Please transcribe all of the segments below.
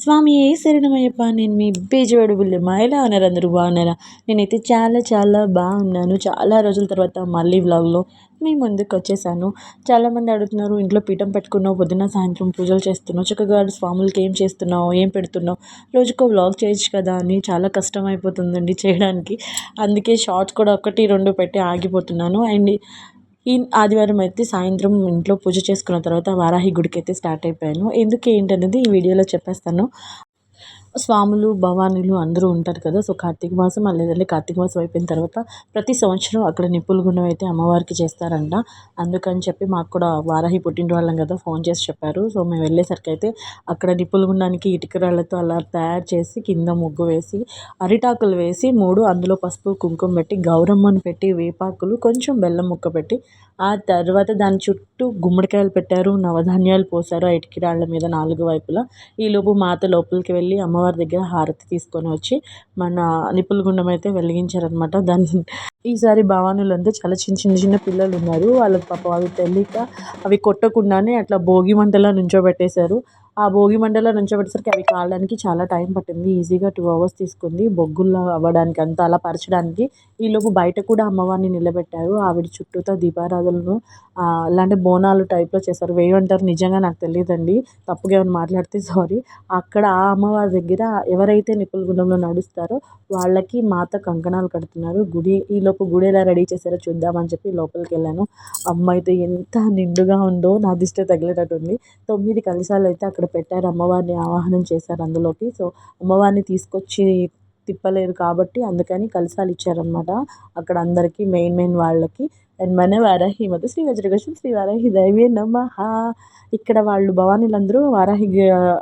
స్వామి ఏ శరణమయ్యప్ప? నేను మీ బీజవాడు బుల్లెమ్మ ఎలా ఉన్నారు అందరూ బాగున్నారా? నేనైతే చాలా చాలా బాగున్నాను. చాలా రోజుల తర్వాత మళ్ళీ వ్లాగ్లో మీ ముందుకు వచ్చేసాను. చాలామంది అడుగుతున్నారు ఇంట్లో పీఠం పెట్టుకున్నావు పొద్దున సాయంత్రం పూజలు చేస్తున్నావు చక్కగా స్వాములకి ఏం చేస్తున్నావు ఏం పెడుతున్నావు? రోజుకో వ్లాగ్ చేయొచ్చు కదా అని చాలా కష్టం అయిపోతుందండి చేయడానికి. అందుకే షార్ట్స్ కూడా ఒకటి రెండు పెట్టి ఆగిపోతున్నాను. అండ్ ఈ ఆదివారం అయితే సాయంత్రం ఇంట్లో పూజ చేసుకున్న తర్వాత వారాహి గుడికి అయితే స్టార్ట్ అయిపోయాను. ఎందుకు ఏంటనేది ఈ వీడియోలో చెప్పేస్తాను. స్వాములు భవానీలు అందరూ ఉంటారు కదా. సో కార్తీక మాసం అలాగే కార్తీక మాసం అయిపోయిన తర్వాత ప్రతి సంవత్సరం అక్కడ నిప్పుల గుండం అయితే అమ్మవారికి చేస్తారంట. అందుకని చెప్పి మాకు కూడా వారాహి పుట్టిన వాళ్ళం కదా ఫోన్ చేసి చెప్పారు. సో మేము వెళ్ళేసరికి అయితే అక్కడ నిప్పుల గుండానికి ఇటుక రాళ్ళతో అలా తయారు చేసి కింద ముగ్గు వేసి అరిటాకులు వేసి మూడు అందులో పసుపు కుంకుమ పెట్టి గౌరమ్మను పెట్టి వేపాకులు కొంచెం బెల్లం ముక్క పెట్టి ఆ తర్వాత దాని చుట్టూ గుమ్మడికాయలు పెట్టారు నవధాన్యాలు పోసారు ఆ ఇటుక రాళ్ళ మీద నాలుగు వైపులా. ఈలోపు మాత లోపలికి వెళ్ళి అమ్మ అమ్మవారి దగ్గర హారతి తీసుకొని వచ్చి మన నిప్పుల గుండం అయితే వెలిగించారనమాట దాన్ని ఈసారి భవానులంతా చాలా చిన్న చిన్న చిన్న పిల్లలు ఉన్నారు వాళ్ళకి పాపం అవి తెలియక అవి కొట్టకుండానే అట్లా భోగి మంటలా నుంచోబెట్టేశారు. ఆ భోగి మంటలో నుంచోబెట్టేసరికి అవి కాలడానికి చాలా టైం పట్టింది. ఈజీగా టూ అవర్స్ తీసుకుంది. బొగ్గుల్లా అవ్వడానికి అంతా అలా పరచడానికి ఈలోపు బయట కూడా అమ్మవారిని నిలబెట్టారు. ఆవిడ చుట్టూతో దీపారాధనలు అలాంటి బోనాలు టైప్లో చేశారు. వేయమంటారు నిజంగా నాకు తెలియదండి. తప్పుగా ఏమైనా మాట్లాడితే సారీ అక్కడ ఆ అమ్మవారి దగ్గర ఎవరైతే నిప్పుల గుండంలో నడుస్తారో వాళ్ళకి మాత కంకణాలు కడుతున్నారు. గుడి ఈలోపు గుడి ఎలా రెడీ చేశారో చూద్దామని చెప్పి లోపలికి వెళ్ళాను. అమ్మ అయితే ఎంత నిండుగా ఉందో నా దిష్టి తగిలేటట్టు ఉంది తొమ్మిది కలశాలు అయితే అక్కడ పెట్టారు. అమ్మవారిని ఆవాహనం చేశారు అందులోకి. సో అమ్మవారిని తీసుకొచ్చి తిప్పలేరు కాబట్టి అందుకని కలశాలు ఇచ్చారనమాట అక్కడ అందరికీ మెయిన్ మెయిన్ వాళ్ళకి. అండ్ మన వారాహి మత శ్రీ వజ్రకృష్ణ శ్రీ వారాహి దైవే నమః. ఇక్కడ వాళ్ళు భవానీలందరూ వారాహి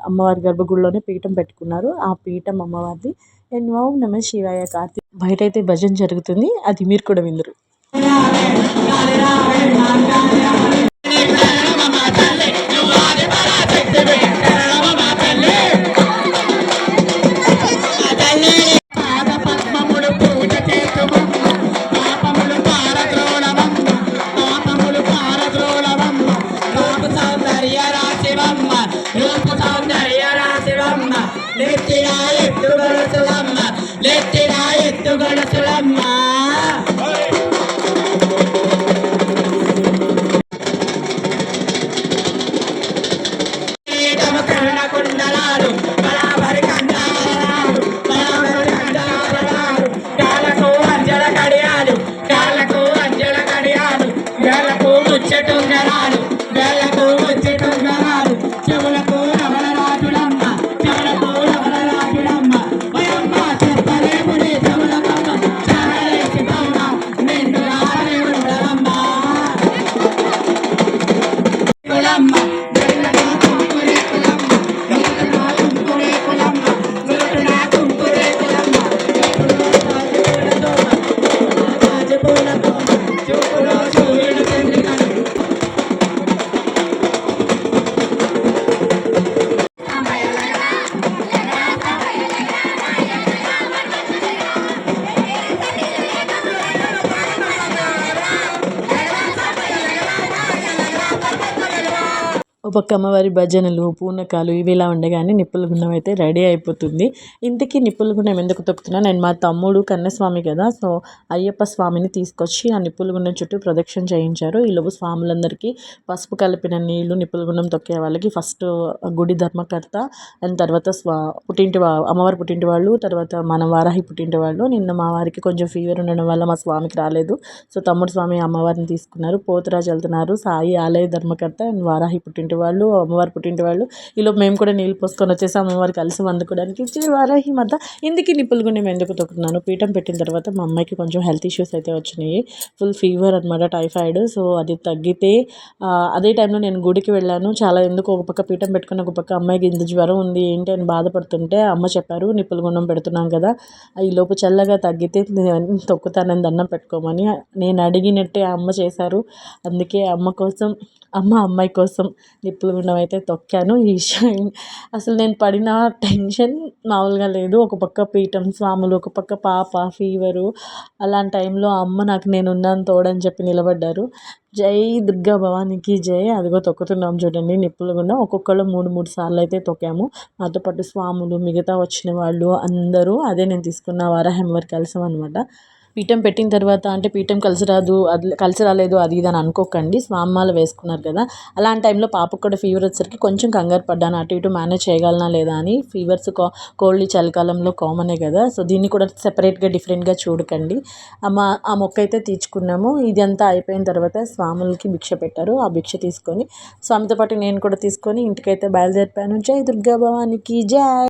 అమ్మవారి గర్భగుడిలోనే పీఠం పెట్టుకున్నారు. ఆ పీఠం అమ్మవారిది. అండ్ ఓం నమ శివాయ కార్తీక్. బయట అయితే భజన జరుగుతుంది. అది మీరు కూడా విందరు. ఎత్తుగడసులమ్మ లెట్టిన ఎత్తుగడసులమ్మ ఒక అమ్మవారి భజనలు పూనకాలు ఇవి ఇలా ఉండగానే నిప్పుల గుండం అయితే రెడీ అయిపోతుంది. ఇంతకీ నిప్పుల గుండం ఎందుకు తొక్కుతున్నా? నేను మా తమ్ముడు కన్నస్వామి కదా సో అయ్యప్ప స్వామిని తీసుకొచ్చి ఆ నిప్పుల గుండం చుట్టూ ప్రదక్షిణ చేయించారు. ఈలోపు స్వాములందరికీ పసుపు కలిపిన నీళ్ళు నిప్పుల గుండం తొక్కే వాళ్ళకి ఫస్ట్ గుడి ధర్మకర్త అండ్ తర్వాత స్వా పుట్టింటి అమ్మవారి పుట్టింటి వాళ్ళు తర్వాత మన వారాహి పుట్టింటి వాళ్ళు. నిన్న మా వారికి కొంచెం ఫీవర్ ఉండడం వల్ల మా స్వామికి రాలేదు. సో తమ్ముడు స్వామి అమ్మవారిని తీసుకున్నారు. పోతురాజు వెళ్తున్నారు. సాయి ఆలయ ధర్మకర్త అండ్ వారాహి పుట్టింటి వాళ్ళు అమ్మవారి పుట్టింటి వాళ్ళు. ఈలోపు మేము కూడా నీళ్ళు పోసుకొని వచ్చేసి అమ్మవారి కలిసి వండుకోవడానికి వారాహి మధ్య ఇందుకు నిప్పులు గుండె ఎందుకు తొక్కుతున్నాను? పీఠం పెట్టిన తర్వాత మా అమ్మాయికి కొంచెం హెల్త్ ఇష్యూస్ అయితే వచ్చినాయి. ఫుల్ ఫీవర్ అనమాట టైఫాయిడ్. సో అది తగ్గితే అదే టైంలో నేను గుడికి వెళ్ళాను. చాలా ఎందుకు ఒక పక్క పీఠం పెట్టుకుని ఒక పక్క అమ్మాయికి ఇంత జ్వరం ఉంది ఏంటి అని బాధపడుతుంటే అమ్మ చెప్పారు నిప్పుల గుండం పెడుతున్నాం కదా. ఈ లోపు చల్లగా తగ్గితే తొక్కుతానని దండం పెట్టుకోమని నేను అడిగినట్టే అమ్మ చేశారు. అందుకే అమ్మ కోసం అమ్మ అమ్మాయి కోసం నిప్పుల గుండం అయితే తొక్కాను ఈ అసలు నేను పడిన టెన్షన్ మామూలుగా లేదు. ఒక పక్క పీఠం స్వాములు ఒక పక్క పాప ఫీవరు. అలాంటి టైంలో అమ్మ నాకు నేను ఉన్నాను తోడని చెప్పి నిలబడ్డారు. జై దుర్గా భవానీకి జై. అదిగో తొక్కుతున్నాం చూడండి నిప్పుల గుండం ఒక్కొక్కళ్ళు మూడు మూడు సార్లు అయితే తొక్కాము. మాతో పాటు స్వాములు మిగతా వచ్చిన వాళ్ళు అందరూ అదే నేను తీసుకున్న వారాహంవారి కలసం అనమాట పీఠం పెట్టిన తర్వాత అంటే పీఠం కలిసి రాదు అది కలిసి రాలేదు అది ఇది అని అనుకోకండి. స్వామిమాల వేసుకున్నారు కదా. అలాంటి టైంలో పాపకు కూడా ఫీవర్ వచ్చేసరికి కొంచెం కంగారు పడ్డాను. అటు ఇటు మేనేజ్ చేయగలనా లేదా అని. ఫీవర్స్ కోల్డ్ చలికాలంలో కామనే కదా. సో దీన్ని కూడా సెపరేట్గా డిఫరెంట్గా చూడకండి. మా ఆ మొక్క అయితే తీర్చుకున్నాము. ఇదంతా అయిపోయిన తర్వాత స్వాములకి భిక్ష పెట్టారు. ఆ భిక్ష తీసుకొని స్వామితో పాటు నేను కూడా తీసుకొని ఇంటికైతే బయలుదేరిపోయాను. జై దుర్గా భవానికి జై!